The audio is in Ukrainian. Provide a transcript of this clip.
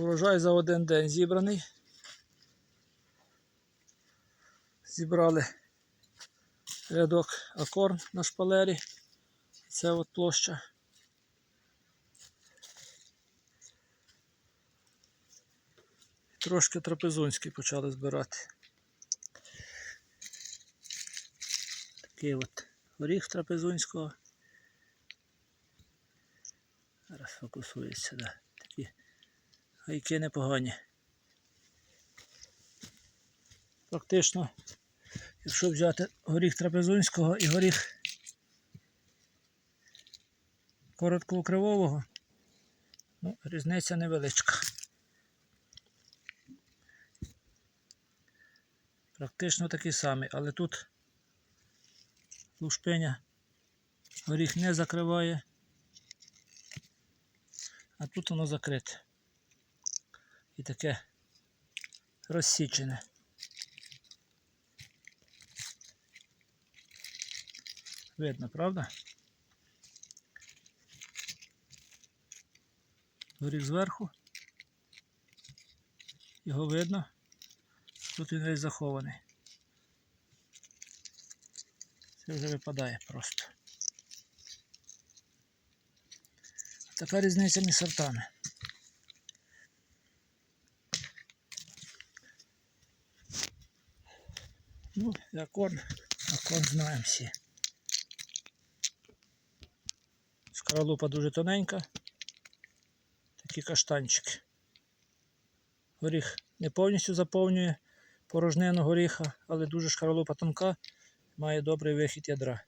Урожай за один день зібраний. Зібрали рядок акорн на шпалері. Це от площа. Трошки трапезунський почали збирати. Такий от горіх трапезунського. Зараз фокусується, да. Гайки непогані. Практично, якщо взяти горіх трапезунського і горіх короткоукривового, ну, різниця невеличка. Практично такий самий, але тут лушпиня горіх не закриває, а тут воно закрите. І таке розсічене. Видно, правда? Горіх зверху. Його видно. Тут він весь захований. Це вже випадає просто. Така різниця між сортами. Ну, закон, закон знаємо всі. Скоролупа дуже тоненька. Такі каштанчики. Горіх не повністю заповнює порожнину горіха, але дуже шкаролупа тонка, має добрий вихід ядра.